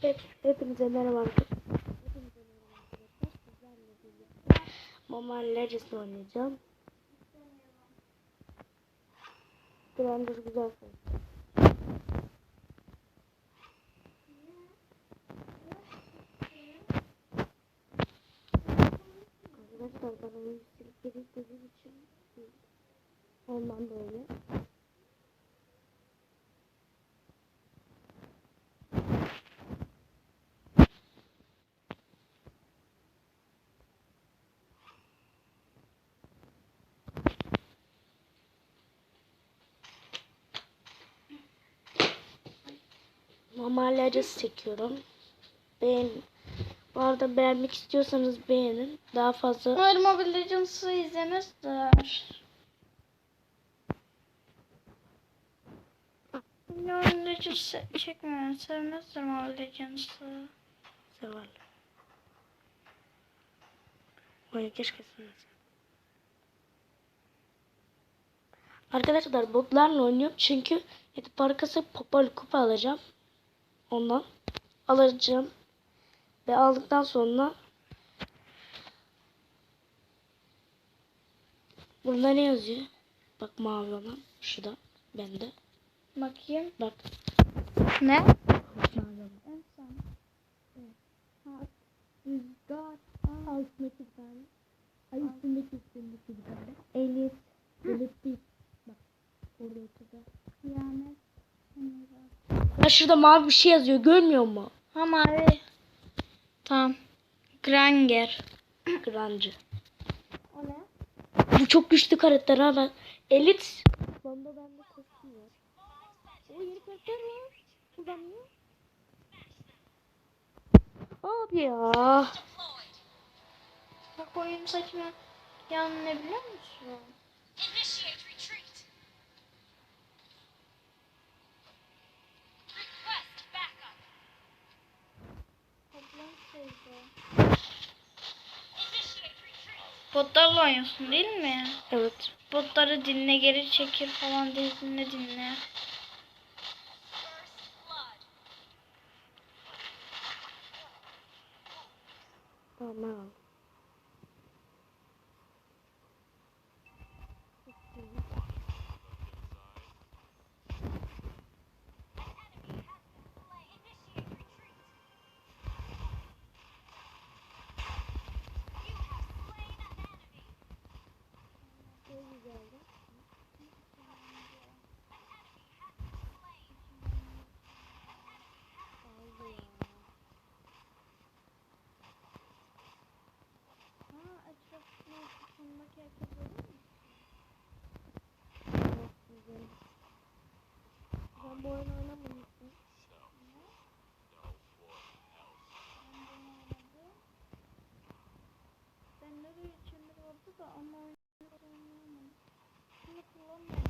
Hep, hepinize merhaba arkadaşlar. Hepinize merhaba arkadaşlar. Sizlerle birlikte Mobile Legends oynayacağım. Grandeur güzel sayı. Arkadaşlar bana dediğim için ondan böyle. Legends çekiyorum. Beğen bu arada beğenmek istiyorsanız beğenin. Daha fazla Umarım Mobile Legends'ı izlemiştir. Mobile Legends çekmeyen sevmezdir Mobile Legends'ı. sever. Oyunu keşke sevmesem. Arkadaşlar botlarla oynuyorum çünkü Yedi parkası popol kupa alacağım. Ondan alacağım. Ve aldıktan sonra Bunda ne yazıyor? Bak mavi olan. Şurada. Bende. Bakayım. Bak. Ne? Bak mavi olan. Is God ultimate. Ay üstündeki üstündeki bir tane. 50 Ha şurada mavi bir şey yazıyor. Görmüyor mu? Ha mavi. Tamam. Granger. Grancı. O ne? Bu çok güçlü karakter ha ben. Elit. Banda bende var. O yeni karakter var. Kullanmıyor. Abi ya. Bak oyun saçma. Yani ne biliyor musun? Botlarla oynuyorsun değil mi? Evet. Botları dinle geri çekil falan dinle dinle. Tamam. Initiate retreat. You have slain an enemy. An enemy has been slain. Ha etrafına tutulmak herkes olur mu? Ben bu oyunu oynamamıştım. Ben de bir içimde vardı da ama oyunu oynayamadım. Şunu kullanmadım.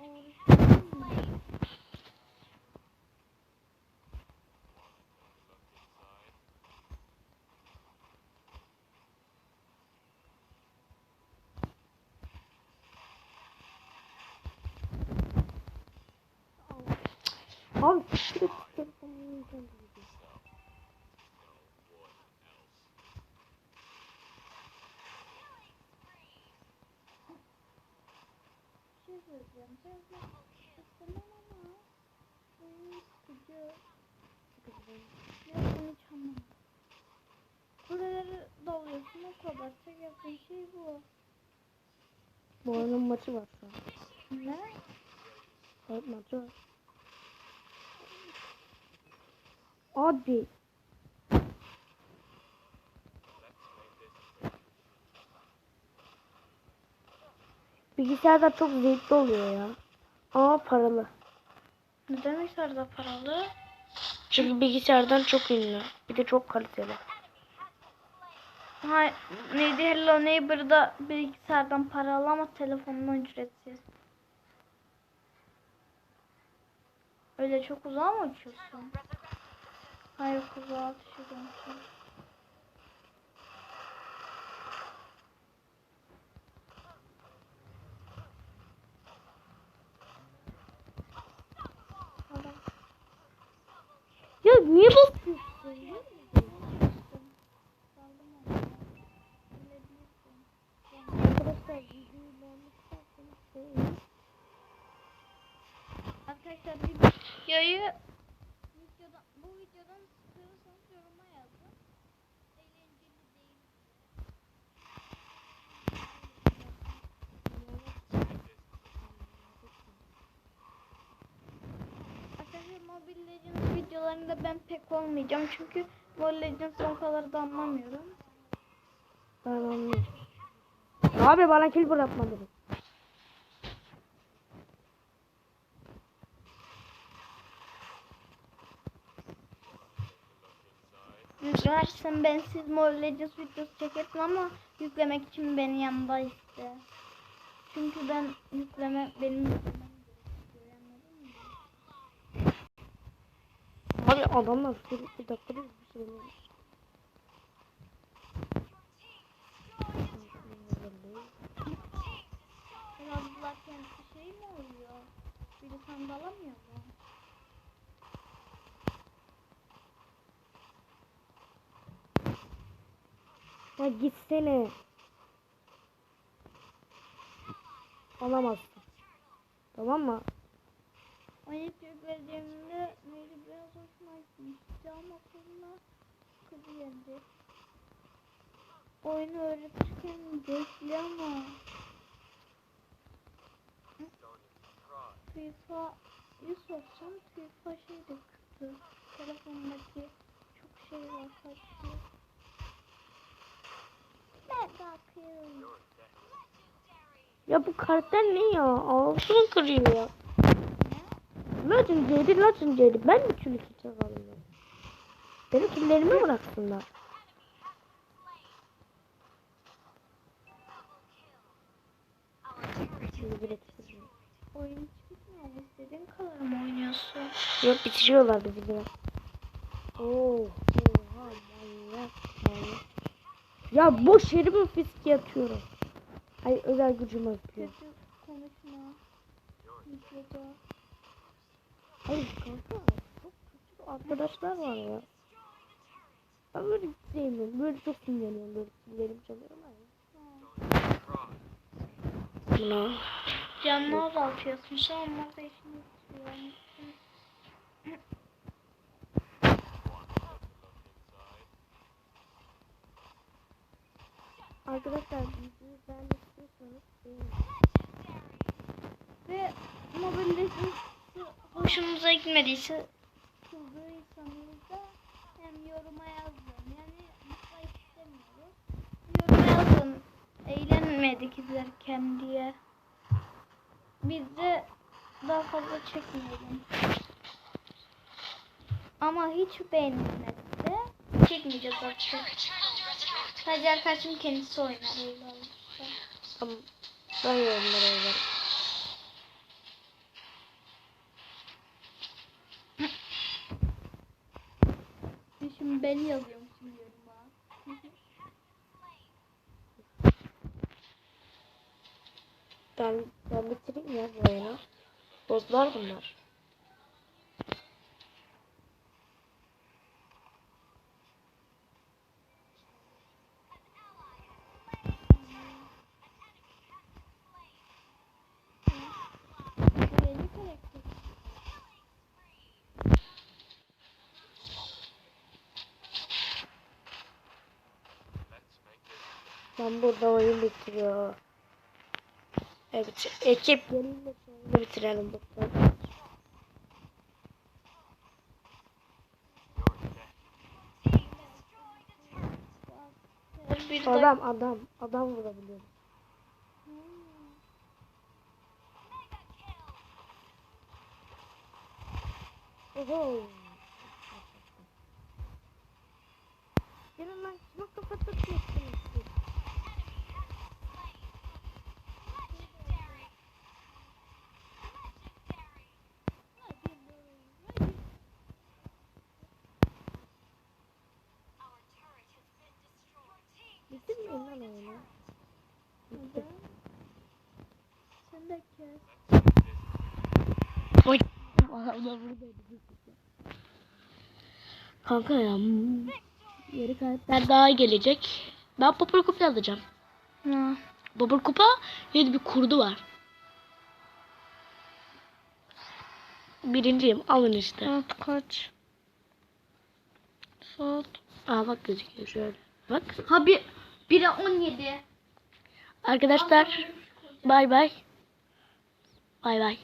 Oğlum. Abi siktir et telefonumu yiyeceğim. Bir şey söyleyeceğim. Sen de istemem ama oyun sıkıcı. Yok bunu hiç anlamadım. Buraları dalıyorsun o kadar. Tek yaptığın şey bu. Bu oyunun maçı var şu an. Ne? Evet maçı var. Abi. Bilgisayarda çok zevkli oluyor ya. Ama paralı. Ne demek sarıda paralı? Çünkü bilgisayardan çok ünlü. Bir de çok kaliteli. Ha, neydi Hello Neighbor'da bilgisayardan paralı ama telefondan ücretsiz. Öyle çok uzağa mı uçuyorsun? Hayır uzağa atış ediyorsun. Adam niye basıyorsun? Arkadaşlar bir videoyu Mobile Legends videolarında ben pek olmayacağım çünkü Mobile Legends'ı o kadar da anlamıyorum. Ben anlıyorum. Abi bana kill bırakmadın. Yüklersen ben siz Mobile Legends videosu çekersin ama yüklemek için beni yanında iste. Çünkü ben yükleme benim Abi adamlar dakikada bir şey oluyor. Biraz bularken bir şey mi oluyor? Biri sandalamıyor mu? Ya gitsene. Alamazsın. Tamam mı? Oyun yüklerdiğimde Mary biraz hoşuma sonra kızı yendi. Oyunu öğretirken zevkli ama FIFA sorsam FIFA şey de kötü. Telefondaki çok şey var kaçıyor. Mega kill. Ya bu karakter ne ya? Ağzını kırıyor ya. Legendary'di Legendary. Ben mi çürük çakalım ya? Benim killerimi bıraksınlar. Şimdi bir etkileşim. Oyun hiç bitmiyor mu? İstediğin kadar oynuyorsun? Yok bitiriyorlar bizi biraz. Oo, oha manyak manyak. Ya boş yere mi fiske atıyorum? Ay özel gücümü yapıyor. Kötü konuşma. Videoda. Kanka çok kötü arkadaşlar var ya. Ben böyle sevmiyorum. Böyle çok sinirleniyorum. Böyle sinirlerim çalıyorum. Buna. Canını azaltıyorsun. Şu an onlar da işini tutuyor. Arkadaşlar videoyu beğenmek istiyorsanız. Ve Mobile Legends hoşunuza gitmediyse Eğlenmedik izlerken diye. Biz de daha fazla çekmeyelim. Ama hiç beğenilmezse çekmeyeceğiz artık. Sadece arkadaşım kendisi oynar. Tamam. Ben yorumlara yazarım. Şimdi ben yazıyormuşum Ben, ben bitireyim ya bu oyunu. Bozdular bunlar. Ben burada oyun bitiriyor. Evet, ekip gelince sonra bitirelim dakika. Adam, adam, adam vurabiliyor. Oho. Gelin lan, şuna kapatıyorsunuz. Bitirmeyin lan. Bitti. Sen de kes. Oy. Adamlar buradaydı. Kanka ya. hmm. Yeri karakter daha gelecek. Ben Bubble Kupa alacağım. Ha. Bubble Kupa yeni bir kurdu var. Birinciyim. Alın işte. Saat kaç? Saat. Aa bak gözüküyor şöyle. Bak. Ha bir 1'e 17. Arkadaşlar bay bay. Bay bay.